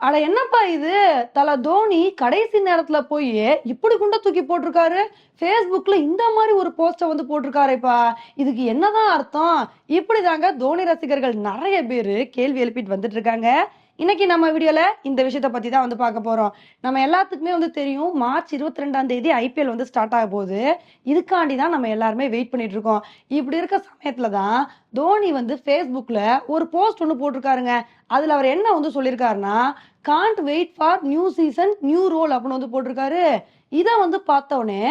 அட என்னப்பா இது? தல தோனி கடைசி நேரத்துல போய் இப்படி குண்ட தூக்கி போட்டிருக்காரு? ஃபேஸ்புக்ல இந்த மாதிரி ஒரு போஸ்ட வந்து போட்டிருக்காரேப்பா. இதுக்கு என்னதான் அர்த்தம்? இப்படிதாங்க தோனி ரசிகர்கள் நிறைய பேரு கேள்வி எழுப்பிட்டு வந்துட்டு இருக்காங்க. இன்னைக்கு நம்ம வீடியோல இந்த விஷயத்த பத்தி தான் வந்து பார்க்க போறோம். நம்ம எல்லாத்துக்குமே வந்து தெரியும் மார்ச் இருபத்தி ரெண்டாம் தேதி ஐபிஎல் வந்து ஸ்டார்ட் ஆக போகுது. இதுக்காண்டி தான் நம்ம எல்லாருமே வெயிட் பண்ணிட்டு இருக்கோம். இப்படி இருக்க சமயத்துல தான் தோனி வந்து ஃபேஸ்புக்கில் ஒரு போஸ்ட் ஒன்று போட்டிருக்காருங்க. அதுல அவர் என்ன வந்து சொல்லியிருக்காருன்னா can't wait for new season new role அப்படின்னு வந்து போட்டிருக்காரு. இதை வந்து பார்த்தோன்னே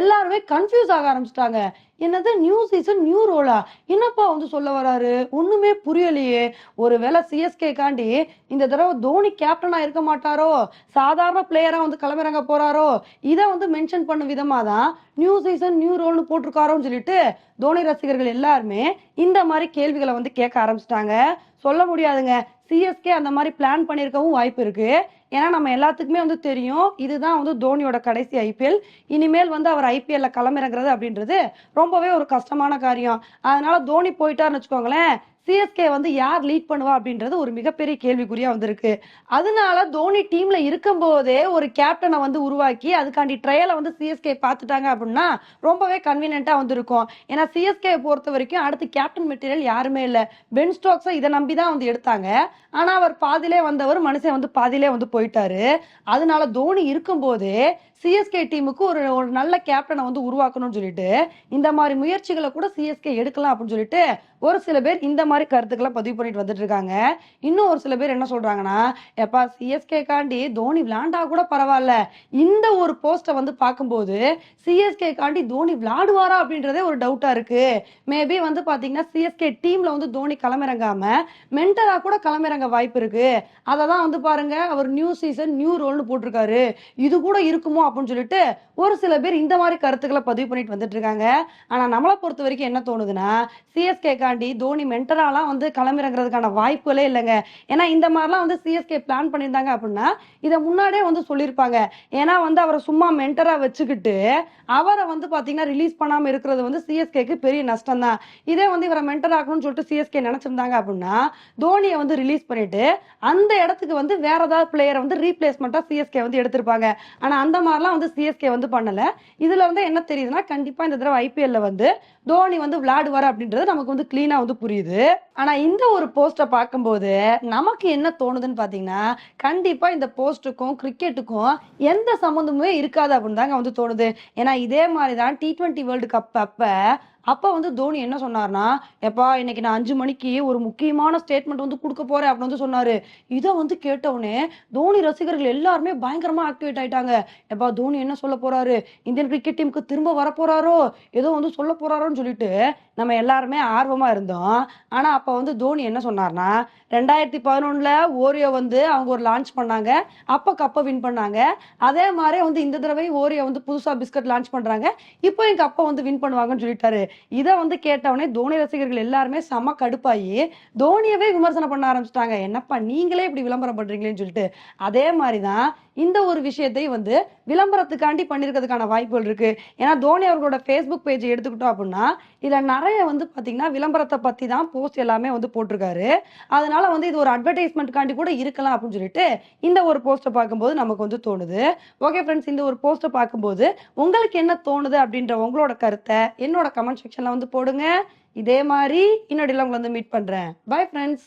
எல்லாருமே கன்ஃபியூஸ் ஆக ஆரம்பிச்சிட்டாங்க. என்னது நியூ சீசன் நியூ ரோலா என்னப்பா வந்து சொல்ல வராரு? ஒண்ணுமே புரியலையே. ஒருவேளை சிஎஸ்கே காண்டி இந்த தடவை தோனி கேப்டனா இருக்க மாட்டாரோ? சாதாரண பிளேயரா வந்து களமிறங்க போறாரோ? இதை வந்து மென்ஷன் பண்ண விதமா தான் நியூ சீசன் நியூ ரோல்னு போட்டிருக்காரோன்னு சொல்லிட்டு தோனி ரசிகர்கள் எல்லாருமே இந்த மாதிரி கேள்விகளை வந்து கேட்க ஆரம்பிச்சிட்டாங்க. சொல்ல முடியாதுங்க. சிஎஸ்கே அந்த மாதிரி பிளான் பண்ணியிருக்கவும் வாய்ப்பு இருக்கு. ஏன்னா நம்ம எல்லாத்துக்குமே வந்து தெரியும் இதுதான் வந்து தோனியோட கடைசி ஐபிஎல் இனிமேல் வந்து அவர் ஐபிஎல்ல களமிறங்குறது அப்படின்றது ரொம்பவே ஒரு கஷ்டமான காரியம். அதனால தோனி போயிட்டாருன்னு வச்சுக்கோங்களேன் சிஎஸ்கே வந்து யார் லீட் பண்ணுவா அப்படின்றது ஒரு மிகப்பெரிய கேள்விக்குறியா வந்திருக்கு. அதனால தோனி டீம்ல இருக்கும் போதே ஒரு கேப்டனை வந்து உருவாக்கி அதுக்காண்டி ட்ரையலை வந்து சிஎஸ்கே பார்த்துட்டாங்க அப்படின்னா ரொம்பவே கன்வீனியன்ட்டா வந்திருக்கும். ஏன்னா சிஎஸ்கே பொறுத்த வரைக்கும் அடுத்து கேப்டன் மெட்டீரியல் யாருமே இல்லை. பென் ஸ்டோக்ஸை இதை நம்பி தான் வந்து எடுத்தாங்க. ஆனா அவர் பாதிலே வந்தவர் மனுஷன் வந்து பாதியிலே வந்து போயிட்டாரு. அதனால தோனி இருக்கும்போதே சிஎஸ்கே டீமுக்கு ஒரு ஒரு நல்ல கேப்டனை வந்து உருவாக்கணும்னு சொல்லிட்டு இந்த மாதிரி முயற்சிகளை கூட சிஎஸ்கே எடுக்கலாம் அப்படின்னு சொல்லிட்டு ஒரு சில பேர் இந்த மாதிரி கருத்துக்களை பதிவு பண்ணிட்டு வந்துட்டு இருக்காங்க இன்னும் ஒரு சில பேர் என்ன சொல்றாங்கன்னா எப்பா சிஎஸ்கே காண்டி தோனி விளையாண்டா கூட பரவாயில்ல. இந்த ஒரு போஸ்ட்டை வந்து பார்க்கும்போது சிஎஸ்கே காண்டி தோனி விளையாடுவாரா அப்படின்றதே ஒரு டவுட்டா இருக்கு. மேபி வந்து பாத்தீங்கன்னா சிஎஸ்கே டீம்ல வந்து தோனி களமிறங்காம மென்டலா கூட களமிறங்க வாய்ப்பு இருக்கு. அதை தான் வந்து பாருங்க அவர் நியூ சீசன் நியூ ரோல்னு போட்டிருக்காரு. இது கூட இருக்குமோ அப்படின்னு சொல்லிட்டு ஒரு சில பேர் இந்த மாதிரி கருத்துக்களை பதிவு பண்ணிட்டு வந்துட்டு இருக்காங்க ஆனா நம்மளை பொறுத்த வரைக்கும் என்ன தோணுதுன்னா சிஎஸ்கே காண்டி தோனி மென்டராலாம் வந்து கிளம்பிறங்கிறதுக்கான வாய்ப்புகளே இல்லைங்க. ஏன்னா இந்த மாதிரிலாம் வந்து சிஎஸ்கே பிளான் பண்ணியிருந்தாங்க அப்படின்னா இதை முன்னாடியே வந்து சொல்லியிருப்பாங்க. ஏன்னா வந்து அவரை சும்மா மென்டராக வச்சுக்கிட்டு அவரை வந்து பார்த்தீங்கன்னா ரிலீஸ் பண்ணாமல் இருக்கிறது வந்து சிஎஸ்கேக்கு பெரிய நஷ்டம் தான் இதே வந்து இவரை மென்டர் ஆகணும்னு சொல்லிட்டு சிஎஸ்கே நினச்சிருந்தாங்க அப்படின்னா தோனியை வந்து ரிலீஸ் பண்ணிட்டு அந்த இடத்துக்கு வந்து வேற ஏதாவது பிளேயரை வந்து ரீப்ளேஸ்மெண்ட்டாக சிஎஸ்கே வந்து எடுத்திருப்பாங்க. ஆனால் அந்த மாதிரிலாம் வந்து சிஎஸ்கே வந்து பண்ணலை. இதுல வந்து என்ன தெரியுதுன்னா கண்டிப்பாக இந்த தடவை ஐபிஎல்ல வந்து தோனி வந்து விளையாடுவார் அப்படின்றது நமக்கு வந்து கிளீனாக வந்து புரியுது. ஆனா இந்த ஒரு போஸ்டை பார்க்கும்போது நமக்கு என்ன தோணுதுன்னு பாத்தீங்கன்னா கண்டிப்பா இந்த போஸ்ட்டுக்கும் கிரிக்கெட்டுக்கும் எந்த சம்மந்தமுமே இருக்காது அப்படின்னு தாங்க வந்து தோணுது. ஏன்னா இதே மாதிரி தான் டி ட்வெண்ட்டி வேர்ல்டு கப் அப்ப அப்போ வந்து தோனி என்ன சொன்னார்னா எப்பா இன்னைக்கு நான் அஞ்சு மணிக்கு ஒரு முக்கியமான ஸ்டேட்மெண்ட் வந்து கொடுக்க போறேன் அப்படின்னு வந்து சொன்னாரு. இதை வந்து கேட்டவுடனே தோனி ரசிகர்கள் எல்லாருமே பயங்கரமா ஆக்டிவேட் ஆயிட்டாங்க. எப்பா தோனி என்ன சொல்ல போறாரு? இந்தியன் கிரிக்கெட் டீமுக்கு திரும்ப வர போறாரோ ஏதோ வந்து சொல்ல போறாரோன்னு சொல்லிட்டு நம்ம எல்லாருமே ஆர்வமா இருந்தோம். ஆனா அப்ப வந்து தோனி என்ன சொன்னார்னா ரெண்டாயிரத்தி பதினொன்னுல ஓரியோ வந்து அவங்க ஒரு லான்ச் பண்ணாங்க. அப்ப கப்பை வின் பண்ணாங்க. அதே மாதிரி வந்து இந்த தடவை ஓரியோ வந்து புதுசா பிஸ்கட் லான்ச் பண்றாங்க. இப்போ எங்க அப்பா வந்து வின் பண்ணுவாங்கன்னு சொல்லிட்டாரு. இதை வந்து கேட்டவொடனே தோனி ரசிகர்கள் எல்லாருமே செம கடுப்பாயி தோனியவே விமர்சனம் பண்ண ஆரம்பிச்சிட்டாங்க. என்னப்பா நீங்களே இப்படி விளம்பரம் பண்றீங்களேன்னு சொல்லிட்டு. அதே மாதிரிதான் இந்த ஒரு விஷயத்தை வந்து விளம்பரத்துக்காண்டி பண்ணிருக்கிறதுக்கான வாய்ப்புகள் இருக்கு. ஏன்னா தோனி அவர்களோட ஃபேஸ்புக் பேஜ் எடுத்துக்கிட்டோம் அப்படின்னா இதுல நிறைய வந்து பாத்தீங்கன்னா விளம்பரத்தை பத்தி தான் போஸ்ட் எல்லாமே வந்து போட்டிருக்காரு. அதனால வந்து இது ஒரு அட்வர்டைஸ்மெண்ட்காண்டி கூட இருக்கலாம் அப்படின்னு சொல்லிட்டு இந்த ஒரு போஸ்ட்டை பார்க்கும்போது நமக்கு வந்து தோணுது. ஓகே ஃப்ரெண்ட்ஸ் இந்த ஒரு போஸ்ட்டை பார்க்கும்போது உங்களுக்கு என்ன தோணுது அப்படின்ற உங்களோட கருத்தை என்னோட கமெண்ட் செக்ஷன்ல வந்து போடுங்க. இதே மாதிரி இன்னொடியில் உங்களை வந்து மீட் பண்றேன். Bye friends